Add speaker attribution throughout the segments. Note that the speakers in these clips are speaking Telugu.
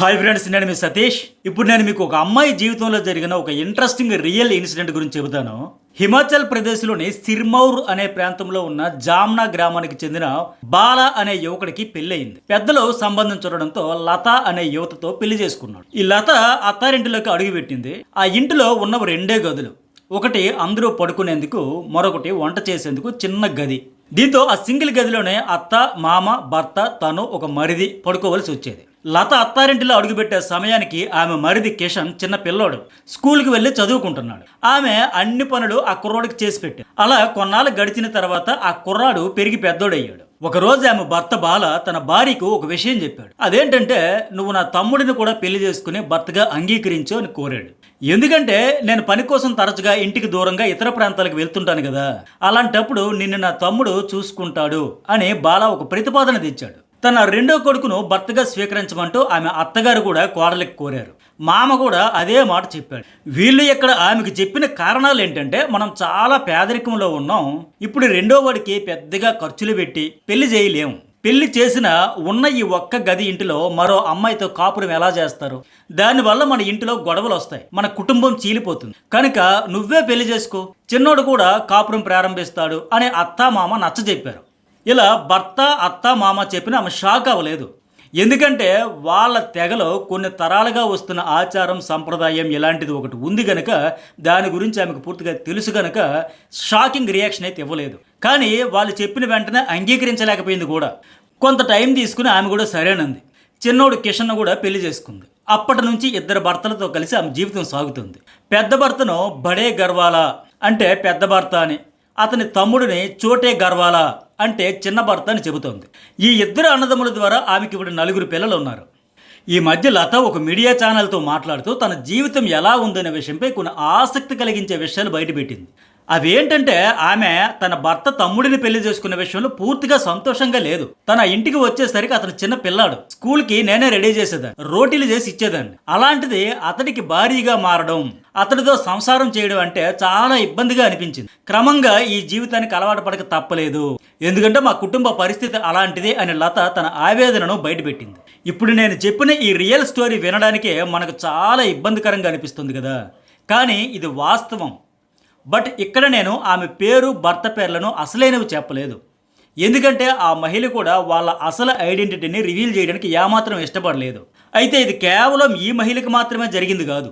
Speaker 1: హాయ్ ఫ్రెండ్స్ నేను మీ సతీష్. ఇప్పుడు నేను మీకు ఒక అమ్మాయి జీవితంలో జరిగిన ఒక ఇంట్రెస్టింగ్ రియల్ ఇన్సిడెంట్ గురించి చెబుతాను. హిమాచల్ ప్రదేశ్లోని సిర్మౌర్ అనే ప్రాంతంలో ఉన్న జామ్నా గ్రామానికి చెందిన బాల అనే యువకుడికి పెళ్ళయింది. పెద్దలు సంబంధం చూడడంతో లత అనే యువతతో పెళ్ళి చేసుకున్నాడు. ఈ లత అత్తారింటిలోకి అడుగుపెట్టింది ఆ ఇంటిలో ఉన్నవి రెండే గదులు. ఒకటి అందరూ పడుకునేందుకు మరొకటి వంట చేసేందుకు చిన్న గది. దీంతో ఆ సింగిల్ గదిలోనే అత్త మామ భర్త తను ఒక మరిది పడుకోవలసి వచ్చేది. లత అత్తారింటిలో అడుగుపెట్టే సమయానికి ఆమె మరిది కిషన్ చిన్న పిల్లోడు స్కూల్కి వెళ్ళి చదువుకుంటున్నాడు. ఆమె అన్ని పనులు ఆ కుర్రాడికి చేసి పెట్టి అలా కొన్నాళ్ళు గడిచిన తర్వాత ఆ కుర్రాడు పెరిగి పెద్దోడయ్యాడు. ఒక రోజు ఆమె భర్త బాల తన భార్యకు ఒక విషయం చెప్పాడు. అదేంటంటే నువ్వు నా తమ్ముడిని కూడా పెళ్ళి చేసుకుని భర్తగా అంగీకరించు అని కోరాడు. ఎందుకంటే నేను పని కోసం తరచుగా ఇంటికి దూరంగా ఇతర ప్రాంతాలకు వెళ్తుంటాను కదా. అలాంటప్పుడు నిన్ను నా తమ్ముడు చూసుకుంటాడు అని బాల ఒక ప్రతిపాదన తెచ్చాడు. తన రెండో కొడుకును భర్తగా స్వీకరించమంటూ ఆమె అత్తగారు కూడా కోడలికి కోరారు. మామ కూడా అదే మాట చెప్పాడు. వీళ్ళు ఇక్కడ ఆమెకు చెప్పిన కారణాలు ఏంటంటే మనం చాలా పేదరికంలో ఉన్నాం. ఇప్పుడు రెండో వాడికి పెద్దగా ఖర్చులు పెట్టి పెళ్ళి చేయలేము పెళ్ళి చేసిన ఉన్న ఈ ఒక్క గది ఇంటిలో మరో అమ్మాయితో కాపురం ఎలా చేస్తారు? దానివల్ల మన ఇంటిలో గొడవలు వస్తాయి. మన కుటుంబం చీలిపోతుంది. కనుక నువ్వే పెళ్ళి చేసుకో. చిన్నోడు కూడా కాపురం ప్రారంభిస్తాడు అని అత్త మామ నచ్చ చెప్పారు ఇలా భర్త అత్త మామ చెప్పిన ఆమె షాక్ అవ్వలేదు. ఎందుకంటే వాళ్ళ తెగలో కొన్ని తరాలుగా వస్తున్న ఆచారం సంప్రదాయం ఇలాంటిది ఒకటి ఉంది గనక దాని గురించి ఆమెకు పూర్తిగా తెలుసు గనక షాకింగ్ రియాక్షన్ అయితే ఇవ్వలేదు. కానీ వాళ్ళు చెప్పిన వెంటనే అంగీకరించలేకపోయింది కూడా. కొంత టైం తీసుకుని ఆమె కూడా సరేనంది. చిన్నోడు కిషన్ కూడా పెళ్ళి చేసుకుంది. అప్పటి నుంచి ఇద్దరు భర్తలతో కలిసి ఆమె జీవితం సాగుతుంది. పెద్ద భర్తను బడే గర్వాలా అంటే పెద్ద భర్త అని అతని తమ్ముడిని చోటే గర్వాలా అంటే చిన్న భర్త అని చెబుతోంది. ఈ ఇద్దరు అన్నదమ్ముల ద్వారా ఆమెకి ఇప్పుడు నలుగురు పిల్లలు ఉన్నారు. ఈ మధ్య లత ఒక మీడియా ఛానల్తో మాట్లాడుతూ తన జీవితం ఎలా ఉందనే విషయంపై కొన్ని ఆసక్తి కలిగించే విషయాలు బయటపెట్టింది. అవేంటంటే ఆమె తన భర్త తమ్ముడిని పెళ్ళి చేసుకున్న విషయంలో పూర్తిగా సంతోషంగా లేదు. తన ఇంటికి వచ్చేసరికి అతను చిన్న పిల్లాడు. స్కూల్కి నేనే రెడీ చేసేదాన్ని. రోటీలు చేసి ఇచ్చేదాన్ని. అలాంటిది అతడికి భారీగా మారడం అతడితో సంసారం చేయడం అంటే చాలా ఇబ్బందిగా అనిపించింది. క్రమంగా ఈ జీవితానికి అలవాటు పడక తప్పలేదు. ఎందుకంటే మా కుటుంబ పరిస్థితి అలాంటిది అని లత తన ఆవేదనను బయటపెట్టింది. ఇప్పుడు నేను చెప్పిన ఈ రియల్ స్టోరీ వినడానికే మనకు చాలా ఇబ్బందికరంగా అనిపిస్తుంది కదా. కానీ ఇది వాస్తవం. బట్ ఇక్కడ నేను ఆమె పేరు భర్త పేర్లను అసలైనవి చెప్పలేదు. ఎందుకంటే ఆ మహిళ కూడా వాళ్ళ అసలు ఐడెంటిటీని రివీల్ చేయడానికి ఏమాత్రం ఇష్టపడలేదు. అయితే ఇది కేవలం ఈ మహిళకి మాత్రమే జరిగింది కాదు.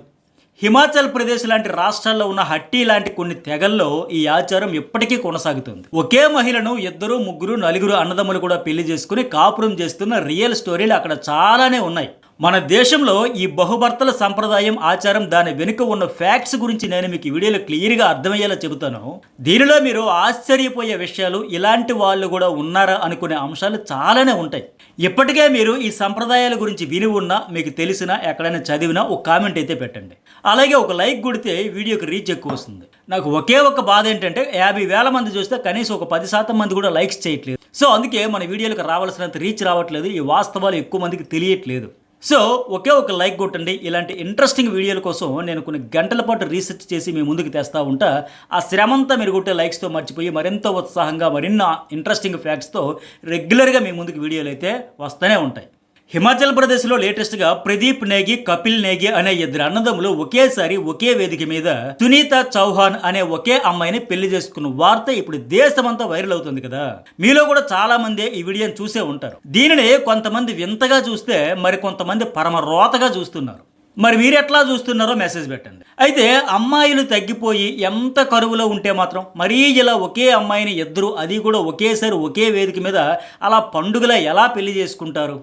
Speaker 1: హిమాచల్ ప్రదేశ్ లాంటి రాష్ట్రాల్లో ఉన్న హట్టి లాంటి కొన్ని తెగల్లో ఈ ఆచారం ఇప్పటికీ కొనసాగుతుంది. ఒకే మహిళను ఇద్దరు ముగ్గురు నలుగురు అన్నదమ్ములు కూడా పెళ్ళి చేసుకుని కాపురం చేస్తున్న రియల్ స్టోరీలు అక్కడ చాలానే ఉన్నాయి. మన దేశంలో ఈ బహుభర్తల సంప్రదాయం ఆచారం దాని వెనుక ఉన్న ఫ్యాక్ట్స్ గురించి నేను మీకు వీడియోలో క్లియర్గా అర్థమయ్యేలా చెబుతాను. దీనిలో మీరు ఆశ్చర్యపోయే విషయాలు ఇలాంటి వాళ్ళు కూడా ఉన్నారా అనుకునే అంశాలు చాలానే ఉంటాయి. ఇప్పటికే మీరు ఈ సంప్రదాయాల గురించి విని ఉన్నా మీకు తెలిసినా ఎక్కడైనా చదివినా ఒక కామెంట్ అయితే పెట్టండి. అలాగే ఒక లైక్ కొడితే వీడియోకి రీచ్ ఎక్కువ వస్తుంది. నాకు ఒకే ఒక బాధ ఏంటంటే యాభై వేల మంది చూస్తే కనీసం ఒక పది శాతం మంది కూడా లైక్స్ చేయట్లేదు. సో అందుకే మన వీడియోలకు రావాల్సినంత రీచ్ రావట్లేదు. ఈ వాస్తవాలు ఎక్కువ మందికి తెలియట్లేదు. సో ఒకే ఒక లైక్ కొట్టండి. ఇలాంటి ఇంట్రెస్టింగ్ వీడియోల కోసం నేను కొన్ని గంటల పాటు రీసెర్చ్ చేసి మీ ముందుకు తెస్తా ఉంటా. ఆ శ్రమంతా మీరు కొట్టే లైక్స్తో మర్చిపోయి మరింత ఉత్సాహంగా మరిన్న ఇంట్రెస్టింగ్ ఫ్యాక్ట్స్తో రెగ్యులర్గా మీ ముందుకు వీడియోలు అయితే వస్తూనే ఉంటాయి. హిమాచల్ ప్రదేశ్లో లేటెస్ట్గా ప్రదీప్ నేగి కపిల్ నేగి అనే ఇద్దరు అన్నదమ్ములు ఒకేసారి ఒకే వేదిక మీద సునీత చౌహాన్ అనే ఒకే అమ్మాయిని పెళ్ళి చేసుకున్న వార్త ఇప్పుడు దేశమంతా వైరల్ అవుతుంది కదా. మీలో కూడా చాలా మంది ఈ వీడియోని చూసే ఉంటారు. దీనిని కొంతమంది వింతగా చూస్తే మరి కొంతమంది పరమ రోతగా చూస్తున్నారు. మరి మీరు ఎట్లా చూస్తున్నారో మెసేజ్ పెట్టండి. అయితే అమ్మాయిలు తగ్గిపోయి ఎంత కరువులో ఉంటే మాత్రం మరీ ఇలా ఒకే అమ్మాయిని ఇద్దరు అది కూడా ఒకేసారి ఒకే వేదిక మీద అలా పండుగలా ఎలా పెళ్ళి చేసుకుంటారు?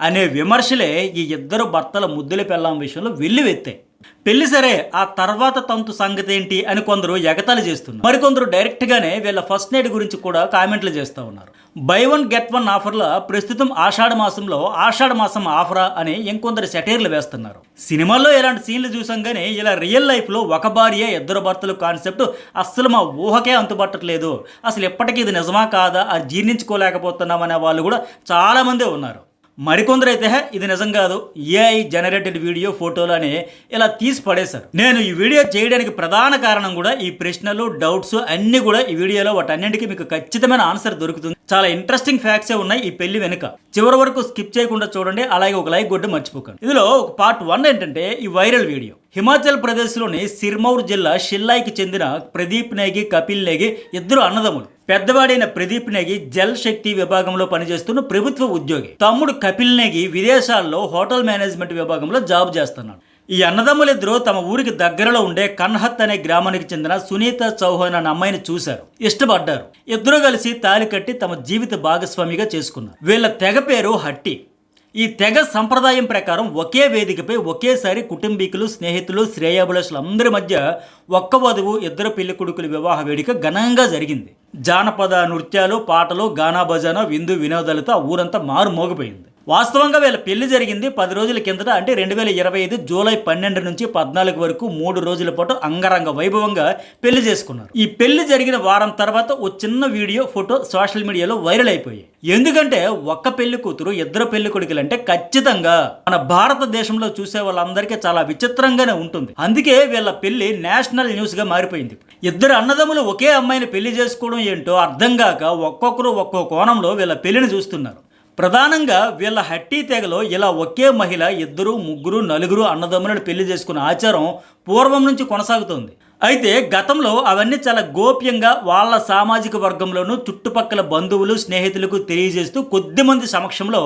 Speaker 1: అనే విమర్శలే ఈ ఇద్దరు భర్తల ముద్దుల పెళ్ళాం విషయంలో వెల్లువెత్తాయి. పెళ్ళి సరే ఆ తర్వాత తంతు సంగతి ఏంటి అని కొందరు ఎగతాళి చేస్తున్నారు. మరికొందరు డైరెక్ట్గానే వీళ్ళ ఫస్ట్ నైట్ గురించి కూడా కామెంట్లు చేస్తూ ఉన్నారు. బై వన్ గెట్ వన్ ఆఫర్ల ప్రస్తుతం ఆషాఢ మాసంలో ఆషాఢ మాసం ఆఫరా అని ఇంకొందరు సెటైర్లు వేస్తున్నారు. సినిమాల్లో ఇలాంటి సీన్లు చూసాం కానీ ఇలా రియల్ లైఫ్లో ఒక భార్య ఇద్దరు భర్తలు కాన్సెప్ట్ అస్సలు మా ఊహకే అంతుపట్టట్లేదు. అసలు ఇప్పటికీ ఇది నిజమా కాదా? అది జీర్ణించుకోలేకపోతున్నాం అనే వాళ్ళు కూడా చాలామందే ఉన్నారు. మరికొందరు అయితే "హే, ఇది నిజం కాదు. ఏఐ జనరేటెడ్ వీడియో ఫోటోలు అని ఇలా తీసి పడేశారు. నేను ఈ వీడియో చేయడానికి ప్రధాన కారణం కూడా ఈ ప్రశ్నలు డౌట్స్ అన్ని కూడా ఈ వీడియోలో వాటన్నింటికి మీకు ఖచ్చితమైన ఆన్సర్ దొరుకుతుంది. చాలా ఇంట్రెస్టింగ్ ఫ్యాక్ట్సే ఉన్నాయి ఈ పెళ్ళి వెనుక. చివరి వరకు స్కిప్ చేయకుండా చూడండి అలాగే ఒక లైక్ కొట్టి మర్చిపోకండి. ఇందులో ఒక పార్ట్ వన్ ఏంటంటే ఈ వైరల్ వీడియో హిమాచల్ ప్రదేశ్లోని సిర్మౌర్ జిల్లా షిల్లాయికి చెందిన ప్రదీప్ నేగి కపిల్ నేగి ఇద్దరు అన్నదమ్ములు. పెద్దవాడైన ప్రదీప్ నేగి జల్ శక్తి విభాగంలో పనిచేస్తున్న ప్రభుత్వ ఉద్యోగి. తమ్ముడు కపిల్ నేగి విదేశాల్లో హోటల్ మేనేజ్మెంట్ విభాగంలో జాబ్ చేస్తున్నాడు. ఈ అన్నదమ్ములిద్దరూ తమ ఊరికి దగ్గరలో ఉండే కన్హత్ అనే గ్రామానికి చెందిన సునీత చౌహాన్ అనే అమ్మాయిని చూశారు. ఇష్టపడ్డారు. ఇద్దరూ కలిసి తాలి కట్టి తమ జీవిత భాగస్వామిగా చేసుకున్నారు. వీళ్ళ తెగ పేరు హట్టి. ఈ తెగ సంప్రదాయం ప్రకారం ఒకే వేదికపై ఒకేసారి కుటుంబీకులు స్నేహితులు శ్రేయాభిలాషులు అందరి మధ్య ఒక్క వధువు ఇద్దరు పెళ్ళి కొడుకుల వివాహ వేడుక ఘనంగా జరిగింది. జానపద నృత్యాలు పాటలు గానా భజన విందు వినోదాలతో ఆ ఊరంతా మారు మోగిపోయింది వాస్తవంగా వీళ్ళ పెళ్ళి జరిగింది పది రోజుల కిందట అంటే రెండు వేల ఇరవై ఐదు జూలై పన్నెండు నుంచి పద్నాలుగు వరకు మూడు రోజుల పాటు అంగరంగ వైభవంగా పెళ్ళి చేసుకున్నారు. ఈ పెళ్ళి జరిగిన వారం తర్వాత ఓ చిన్న వీడియో ఫోటో సోషల్ మీడియాలో వైరల్ అయిపోయాయి. ఎందుకంటే ఒక్క పెళ్ళి కూతురు ఇద్దరు పెళ్ళి కొడుకులు అంటే ఖచ్చితంగా మన భారతదేశంలో చూసే వాళ్ళందరికీ చాలా విచిత్రంగానే ఉంటుంది. అందుకే వీళ్ళ పెళ్ళి నేషనల్ న్యూస్గా మారిపోయింది ఇద్దరు అన్నదమ్ములు ఒకే అమ్మాయిని పెళ్ళి చేసుకోవడం ఏంటో అర్థం కాక ఒక్కొక్కరు ఒక్కో కోణంలో వీళ్ళ పెళ్ళిని చూస్తున్నారు. ప్రధానంగా వీళ్ళ హట్టి తెగలో ఇలా ఒకే మహిళ ఇద్దరు ముగ్గురు నలుగురు అన్నదమ్ములను పెళ్ళి చేసుకునే ఆచారం పూర్వం నుంచి కొనసాగుతోంది. అయితే గతంలో అవన్నీ చాలా గోప్యంగా వాళ్ళ సామాజిక వర్గంలోనూ చుట్టుపక్కల బంధువులు స్నేహితులకు తెలియజేస్తూ కొద్దిమంది సమక్షంలో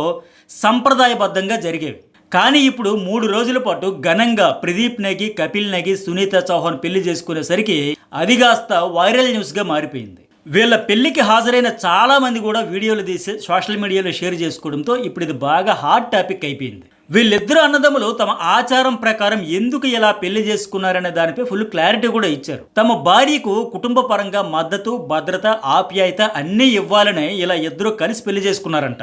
Speaker 1: సంప్రదాయబద్ధంగా జరిగేవి. కానీ ఇప్పుడు మూడు రోజుల పాటు ఘనంగా ప్రదీప్ నగి కపిల్ నగి సునీత చౌహాన్ పెళ్ళి చేసుకునేసరికి అది కాస్త వైరల్ న్యూస్గా మారిపోయింది. వీళ్ళ పెళ్ళికి హాజరైన చాలామంది కూడా వీడియోలు తీసి సోషల్ మీడియాలో షేర్ చేసుకోవడంతో ఇప్పుడు ఇది బాగా హాట్ టాపిక్ అయిపోయింది. వీళ్ళిద్దరు అన్నదమ్ములు తమ ఆచారం ప్రకారం ఎందుకు ఇలా పెళ్ళి చేసుకున్నారనే దానిపై ఫుల్ క్లారిటీ కూడా ఇచ్చారు. తమ భార్యకు కుటుంబ పరంగా మద్దతు భద్రత ఆప్యాయత అన్నీ ఇవ్వాలని ఇలా ఇద్దరు కలిసి పెళ్ళి చేసుకున్నారంట.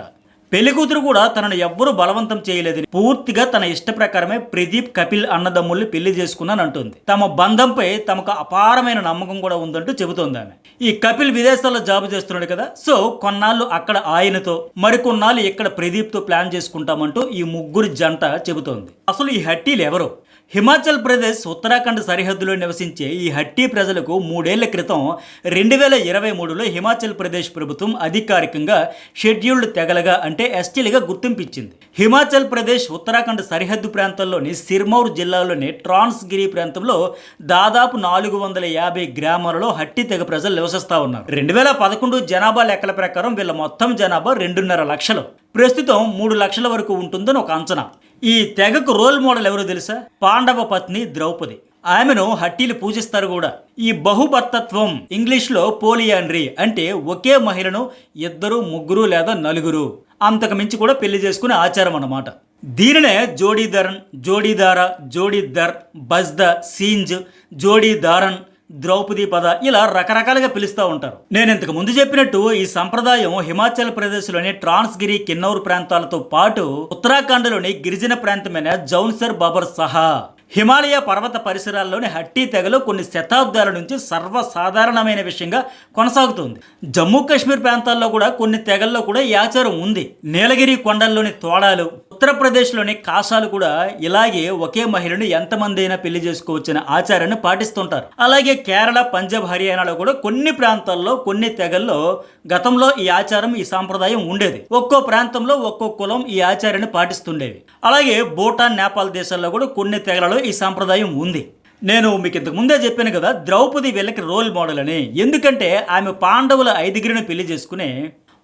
Speaker 1: పెళ్ళి కూతురు కూడా తనను ఎవ్వరూ బలవంతం చేయలేదని పూర్తిగా తన ఇష్ట ప్రకారమే ప్రదీప్ కపిల్ అన్నదమ్ముల్ని పెళ్ళి చేసుకున్నాను అంటుంది. తమ బంధంపై తమకు అపారమైన నమ్మకం కూడా ఉందంటూ చెబుతోంది ఆమె. ఈ కపిల్ విదేశాల్లో జాబ్ చేస్తున్నాడు కదా సో కొన్నాళ్ళు అక్కడ ఆయనతో మరికొన్నాళ్ళు ఇక్కడ ప్రదీప్తో ప్లాన్ చేసుకుంటామంటూ ఈ ముగ్గురు జంట చెబుతోంది. అసలు ఈ హట్టీలు ఎవరు? హిమాచల్ ప్రదేశ్ ఉత్తరాఖండ్ సరిహద్దులో నివసించే ఈ హట్టి ప్రజలకు మూడేళ్ళ క్రితం రెండు వేల ఇరవై మూడులో హిమాచల్ ప్రదేశ్ ప్రభుత్వం అధికారికంగా షెడ్యూల్డ్ తెగలగా అంటే ఎస్టీలుగా గుర్తింపించింది. హిమాచల్ ప్రదేశ్ ఉత్తరాఖండ్ సరిహద్దు ప్రాంతంలోని సిర్మౌర్ జిల్లాలోని ట్రాన్స్గిరి ప్రాంతంలో దాదాపు నాలుగు వందల యాభై గ్రామాలలో హట్టి తెగ ప్రజలు నివసిస్తూ ఉన్నారు. రెండు వేల పదకొండు జనాభా లెక్కల ప్రకారం వీళ్ళ మొత్తం జనాభా రెండున్నర లక్షలు. ప్రస్తుతం మూడు లక్షల వరకు ఉంటుందని ఒక అంచనా. ఈ తెగకు రోల్ మోడల్ ఎవరో తెలుసా? పాండవ పత్ని ద్రౌపది. ఆమెను హట్టీలు పూజిస్తారు కూడా. ఈ బహుభర్తత్వం ఇంగ్లీష్లో పోలియాండ్రీ అంటే ఒకే మహిళను ఇద్దరు ముగ్గురు లేదా నలుగురు. అంతకు మించి కూడా పెళ్ళి చేసుకునే ఆచారం అన్నమాట. దీనినే జోడీధరన్ జోడీదార జోడీధర్ బజ్ద సీంజ్ జోడీదారన్ ద్రౌపది పద ఇలా రకరకాలుగా పిలుస్తూ ఉంటారు. నేను ఇంతకు ముందు చెప్పినట్టు ఈ సంప్రదాయం హిమాచల్ ప్రదేశ్లోని ట్రాన్స్గిరి కిన్నౌర్ ప్రాంతాలతో పాటు ఉత్తరాఖండ్లోని గిరిజన ప్రాంతమైన జౌన్సర్ బబర్ సహా హిమాలయ పర్వత పరిసరాల్లోని హట్టి తెగలు కొన్ని శతాబ్దాల నుంచి సర్వసాధారణమైన విషయంగా కొనసాగుతుంది. జమ్మూ కాశ్మీర్ ప్రాంతాల్లో కూడా కొన్ని తెగల్లో కూడా ఈ ఆచారం ఉంది. నీలగిరి కొండల్లోని తోడాలు ఉత్తరప్రదేశ్లోని కాసాలు కూడా ఇలాగే ఒకే మహిళను ఎంతమంది అయినా పెళ్ళి చేసుకోవచ్చనే ఆచారాన్ని పాటిస్తుంటారు. అలాగే కేరళ పంజాబ్ హర్యానాలో కూడా కొన్ని ప్రాంతాల్లో కొన్ని తెగల్లో గతంలో ఈ ఆచారం ఈ సాంప్రదాయం ఉండేది. ఒక్కో ప్రాంతంలో ఒక్కో కులం ఈ ఆచారాన్ని పాటిస్తుండేవి అలాగే భూటాన్ నేపాల్ దేశాల్లో కూడా కొన్ని తెగలలో ఈ సాంప్రదాయం ఉంది. నేను మీకు ఇంతకు ముందే చెప్పాను కదా ద్రౌపది వీళ్ళకి రోల్ మోడల్ అని. ఎందుకంటే ఆమె పాండవుల ఐదుగురిని పెళ్ళి చేసుకుని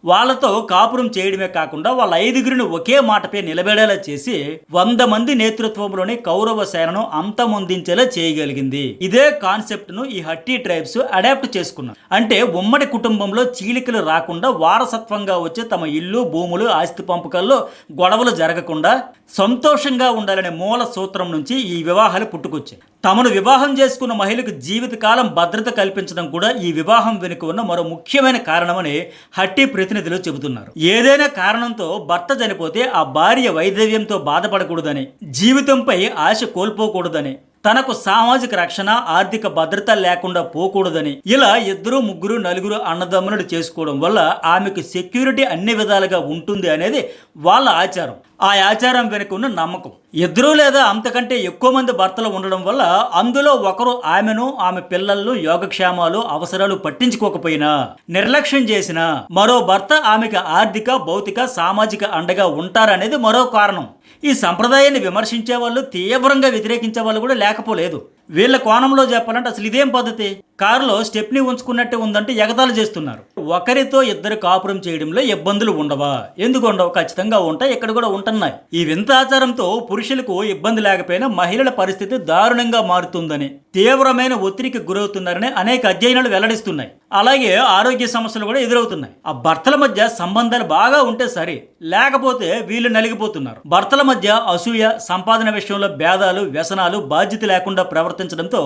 Speaker 1: వాళ్ళతో కాపురం చేయడమే కాకుండా వాళ్ళ ఐదుగురిని ఒకే మాటపై నిలబెడేలా చేసి వంద మంది నేతృత్వంలోని కౌరవ సేనను అంతమొందించేలా చేయగలిగింది. ఇదే కాన్సెప్ట్ను ఈ హట్టి ట్రైబ్స్ అడాప్ట్ చేసుకున్నారు. అంటే ఉమ్మడి కుటుంబంలో చీలికలు రాకుండా వారసత్వంగా వచ్చే తమ ఇల్లు భూములు ఆస్తి పంపకాల్లో గొడవలు జరగకుండా సంతోషంగా ఉండాలనే మూల సూత్రం నుంచి ఈ వివాహాలు పుట్టుకొచ్చాయి. తమను వివాహం చేసుకున్న మహిళకు జీవితకాలం భద్రత కల్పించడం కూడా ఈ వివాహం వెనుక ఉన్న మరో ముఖ్యమైన కారణమని హట్టి ప్రతినిధులు చెబుతున్నారు. ఏదైనా కారణంతో భర్త చనిపోతే ఆ భార్య వైధవ్యంతో బాధపడకూడదని జీవితంపై ఆశ కోల్పోకూడదని తనకు సామాజిక రక్షణ ఆర్థిక భద్రత లేకుండా పోకూడదని. ఇలా ఇద్దరు ముగ్గురు నలుగురు అన్నదమ్ములు చేసుకోవడం వల్ల ఆమెకు సెక్యూరిటీ అన్ని విధాలుగా ఉంటుంది అనేది వాళ్ళ ఆచారం. ఆ ఆచారం వెనుక ఉన్న నమ్మకం. ఇద్దరు లేదా అంతకంటే ఎక్కువ మంది భర్తలు ఉండడం వల్ల అందులో ఒకరు ఆమెను ఆమె పిల్లలను యోగక్షేమాలు అవసరాలు పట్టించుకోకపోయినా నిర్లక్ష్యం చేసినా మరో భర్త ఆమెకు ఆర్థిక భౌతిక సామాజిక అండగా ఉంటారనేది మరో కారణం. ఈ సంప్రదాయాన్ని విమర్శించే వాళ్ళు తీవ్రంగా వ్యతిరేకించే వాళ్ళు కూడా లేకపోలేదు. వీళ్ళ కోణంలో చెప్పాలంటే అసలు ఇదేం పద్ధతి? కారులో స్టెప్ని ఉంచుకున్నట్టే ఉందంటే ఎగతాలు చేస్తున్నారు. ఒకరితో ఇద్దరు కాపురం చేయడంలో ఇబ్బందులు ఉండవా? ఎందుకు ఉండవు? ఖచ్చితంగా ఉంటాయి ఇక్కడ కూడా ఉంటున్నాయి. ఈ వింత ఆచారంతో పురుషులకు ఇబ్బంది లేకపోయినా మహిళల పరిస్థితి దారుణంగా మారుతుందని తీవ్రమైన ఒత్తిడికి గురవుతున్నారని అనేక అధ్యయనాలు వెల్లడిస్తున్నాయి. అలాగే ఆరోగ్య సమస్యలు కూడా ఎదురవుతున్నాయి. ఆ భర్తల మధ్య సంబంధాలు బాగా ఉంటే సరే లేకపోతే వీళ్ళు నలిగిపోతున్నారు. భర్తల మధ్య అసూయ సంపాదన విషయంలో భేదాలు వ్యసనాలు బాధ్యత లేకుండా ప్రవర్తించడంతో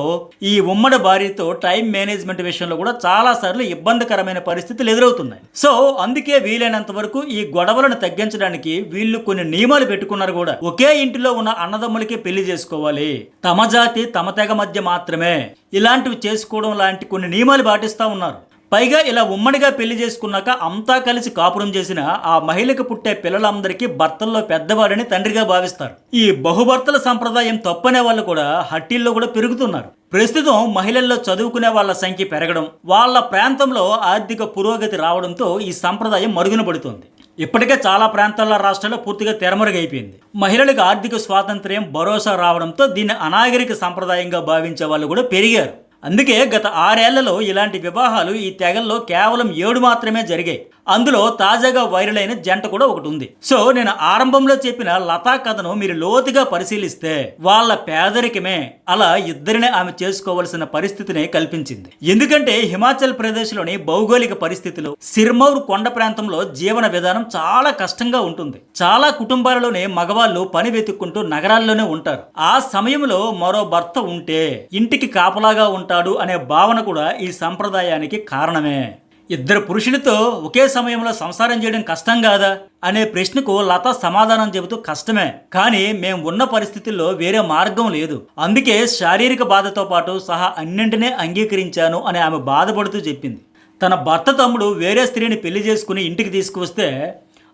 Speaker 1: ఈ ఉమ్మడి భార్యతో టైం మేనేజ్మెంట్ విషయంలో కూడా చాలా సార్లు ఇబ్బందికరమైన పరిస్థితులు ఎదురవుతున్నాయి. సో అందుకే వీలైనంత వరకు ఈ గొడవలను తగ్గించడానికి వీళ్ళు కొన్ని నియమాలు పెట్టుకున్నారు కూడా. ఒకే ఇంటిలో ఉన్న అన్నదమ్ములకి పెళ్ళి చేసుకోవాలి. తమ జాతి తమ తెగ మధ్య మాత్రమే. ఇలాంటివి చేసుకోవడం లాంటి కొన్ని నియమాలు పాటిస్తా ఉన్నారు. పైగా ఇలా ఉమ్మడిగా పెళ్ళి చేసుకున్నాక అంతా కలిసి కాపురం చేసిన ఆ మహిళకు పుట్టే పిల్లలందరికీ భర్తల్లో పెద్దవాడని తండ్రిగా భావిస్తారు. ఈ బహుభర్తల సంప్రదాయం తప్పనే వాళ్ళు కూడా హట్టీల్లో కూడా పెరుగుతున్నారు. ప్రస్తుతం మహిళల్లో చదువుకునే వాళ్ళ సంఖ్య పెరగడం వాళ్ళ ప్రాంతంలో ఆర్థిక పురోగతి రావడంతో ఈ సంప్రదాయం మరుగున పడుతుంది. ఇప్పటికే చాలా ప్రాంతాల రాష్ట్రాల్లో పూర్తిగా తెరమరుగైపోయింది. మహిళలకు ఆర్థిక స్వాతంత్ర్యం భరోసా రావడంతో దీన్ని అనాగరిక సంప్రదాయంగా భావించే వాళ్ళు కూడా పెరిగారు. అందుకే గత ఆరేళ్ళలో ఇలాంటి వివాహాలు ఈ తెగల్లో కేవలం ఏడు మాత్రమే జరిగాయి. అందులో తాజాగా వైరల్ అయిన జంట కూడా ఒకటి ఉంది. సో నేను ఆరంభంలో చెప్పిన లతా కథను మీరు లోతుగా పరిశీలిస్తే వాళ్ళ పేదరికమే అలా ఇద్దరినే ఆమె చేసుకోవలసిన పరిస్థితిని కల్పించింది. ఎందుకంటే హిమాచల్ ప్రదేశ్లోని భౌగోళిక పరిస్థితులు సిర్మౌర్ కొండ ప్రాంతంలో జీవన విధానం చాలా కష్టంగా ఉంటుంది. చాలా కుటుంబాలలోనే మగవాళ్ళు పని వెతుక్కుంటూ నగరాల్లోనే ఉంటారు. ఆ సమయంలో మరో భర్త ఉంటే ఇంటికి కాపలాగా ఉంటాడు అనే భావన కూడా ఈ సంప్రదాయానికి కారణమే. ఇద్దరు పురుషులతో ఒకే సమయంలో సంసారం చేయడం కష్టం కాదా? అనే ప్రశ్నకు లత సమాధానం చెబుతూ కష్టమే. కానీ మేము ఉన్న పరిస్థితుల్లో వేరే మార్గం లేదు. అందుకే శారీరక బాధతో పాటు సహా అన్నింటినే అంగీకరించాను అని ఆమె బాధపడుతూ చెప్పింది. తన భర్త తమ్ముడు వేరే స్త్రీని పెళ్ళి చేసుకుని ఇంటికి తీసుకువస్తే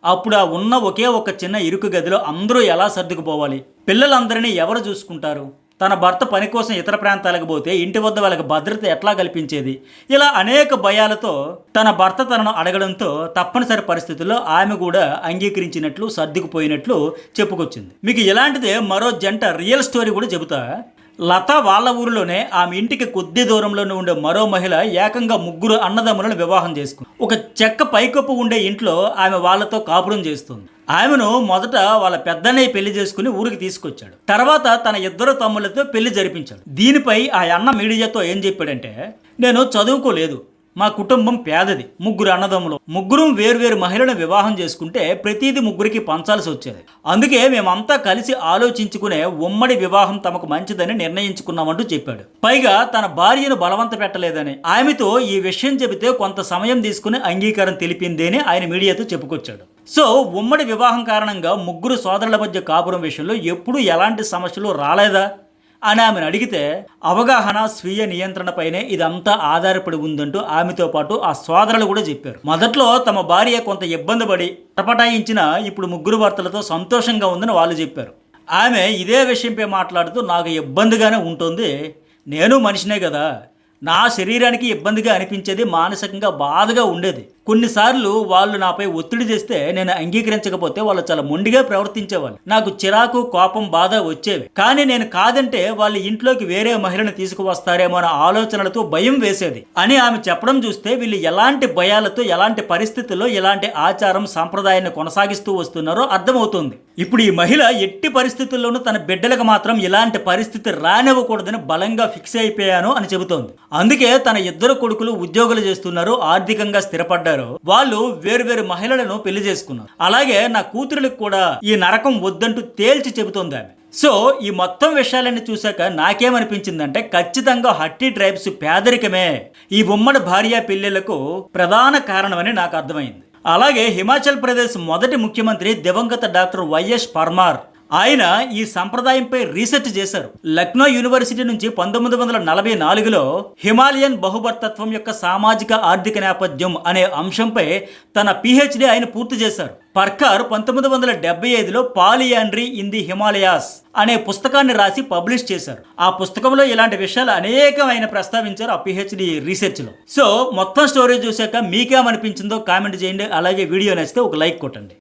Speaker 1: అప్పుడు ఆ ఉన్న ఒకే ఒక చిన్న ఇరుకు గదిలో అందరూ ఎలా సర్దుకుపోవాలి? పిల్లలందరినీ ఎవరు చూసుకుంటారు? తన భర్త పని కోసం ఇతర ప్రాంతాలకు పోతే ఇంటి వద్ద వాళ్ళకి భద్రత ఎట్లా కల్పించేది? ఇలా అనేక భయాలతో తన భర్త తనను అడగడంతో తప్పనిసరి పరిస్థితుల్లో ఆమె కూడా అంగీకరించినట్లు సర్దుకుపోయినట్లు చెప్పుకొచ్చింది. మీకు ఇలాంటిదే మరో జంట రియల్ స్టోరీ కూడా చెబుతా? లత వాళ్ళ ఊరిలోనే ఆమె ఇంటికి కొద్ది దూరంలోనే ఉండే మరో మహిళ ఏకంగా ముగ్గురు అన్నదమ్ములను వివాహం చేసుకుంది. ఒక చెక్క పైకప్పు ఉండే ఇంట్లో ఆమె వాళ్ళతో కాపురం చేస్తుంది. ఆమెను మొదట వాళ్ళ పెద్దన్నయ్య పెళ్ళి చేసుకుని ఊరికి తీసుకొచ్చాడు. తర్వాత తన ఇద్దరు తమ్ములతో పెళ్ళి జరిపించాడు. దీనిపై ఆ అన్న మీడియాతో ఏం చెప్పాడంటే నేను చదువుకోలేదు. మా కుటుంబం పేదది ముగ్గురు అన్నదమ్ములు. ముగ్గురు వేరువేరు మహిళను వివాహం చేసుకుంటే ప్రతిదీ ముగ్గురికి పంచాల్సి వచ్చేది. అందుకే మేమంతా కలిసి ఆలోచించుకునే ఉమ్మడి వివాహం తమకు మంచిదని నిర్ణయించుకున్నామంటూ చెప్పాడు. పైగా తన భార్యను బలవంత పెట్టలేదని ఆమెతో ఈ విషయం చెబితే కొంత సమయం తీసుకుని అంగీకారం తెలిపిందేని ఆయన మీడియాతో చెప్పుకొచ్చాడు. సో ఉమ్మడి వివాహం కారణంగా ముగ్గురు సోదరుల మధ్య కాపురం విషయంలో ఎప్పుడూ ఎలాంటి సమస్యలు రాలేదా? అని ఆమెను అడిగితే అవగాహన స్వీయ నియంత్రణపైనే ఇదంతా ఆధారపడి ఉందంటూ ఆమెతో పాటు ఆ సోదరులు కూడా చెప్పారు. మొదట్లో తమ భార్య కొంత ఇబ్బంది పడి టపటాయించిన ఇప్పుడు ముగ్గురు భర్తలతో సంతోషంగా ఉందని వాళ్ళు చెప్పారు. ఆమె ఇదే విషయంపై మాట్లాడుతూ నాకు ఇబ్బందిగానే ఉంటుంది. నేను మనిషినే కదా. నా శరీరానికి ఇబ్బందిగా అనిపించేది మానసికంగా బాధగా ఉండేది. కొన్నిసార్లు వాళ్ళు నాపై ఒత్తిడి చేస్తే నేను అంగీకరించకపోతే వాళ్ళు చాలా మొండిగా ప్రవర్తించేవాళ్ళు. నాకు చిరాకు కోపం బాధ వచ్చేవి. కానీ నేను కాదంటే వాళ్ళ ఇంట్లోకి వేరే మహిళను తీసుకువస్తారేమో అనే ఆలోచనలతో భయం వేసేది. అని ఆమె చెప్పడం చూస్తే వీళ్ళు ఎలాంటి భయాలతో ఎలాంటి పరిస్థితుల్లో ఎలాంటి ఆచారం సాంప్రదాయాన్ని కొనసాగిస్తూ వస్తున్నారో అర్థమవుతుంది. ఇప్పుడు ఈ మహిళ ఎట్టి పరిస్థితుల్లోనూ తన బిడ్డలకు మాత్రం ఇలాంటి పరిస్థితి రానివ్వకూడదని బలంగా ఫిక్స్ అయిపోయాను అని చెబుతోంది. అందుకే తన ఇద్దరు కొడుకులు ఉద్యోగులు చేస్తున్నారు ఆర్థికంగా స్థిరపడ్డారు. వాళ్ళు వేరువేరు మహిళలను పెళ్ళి చేసుకున్నారు. అలాగే నా కూతురులకు కూడా ఈ నరకం వద్దంటూ తేల్చి చెబుతోంది ఆమె. సో ఈ మొత్తం విషయాలన్నీ చూశాక నాకేమనిపించిందంటే ఖచ్చితంగా హట్టి ట్రైబ్స్ పేదరికమే. ఈ ఉమ్మడి భార్య పెళ్ళిళ్ళకు ప్రధాన కారణమని నాకు అర్థమైంది. అలాగే హిమాచల్ ప్రదేశ్ మొదటి ముఖ్యమంత్రి దివంగత డాక్టర్ వైఎస్ పర్మార్. ఆయన ఈ సంప్రదాయంపై రీసెర్చ్ చేశారు. లక్నో యూనివర్సిటీ నుంచి పంతొమ్మిది వందల నలభై నాలుగులో హిమాలయన్ బహుభర్తత్వం యొక్క సామాజిక ఆర్థిక నేపథ్యం అనే అంశంపై తన పిహెచ్డి ఆయన పూర్తి చేశారు. పర్కార్ పంతొమ్మిది వందల డెబ్బై ఐదులో పాలియాండ్రీ ఇన్ ది హిమాలయాస్ అనే పుస్తకాన్ని రాసి పబ్లిష్ చేశారు. ఆ పుస్తకంలో ఇలాంటి విషయాలు అనేకం ఆయన ప్రస్తావించారు ఆ పిహెచ్డి రీసెర్చ్లో. సో మొత్తం స్టోరీ చూశాక మీకేమనిపించిందో కామెంట్ చేయండి. అలాగే వీడియో నచ్చితే ఒక లైక్ కొట్టండి.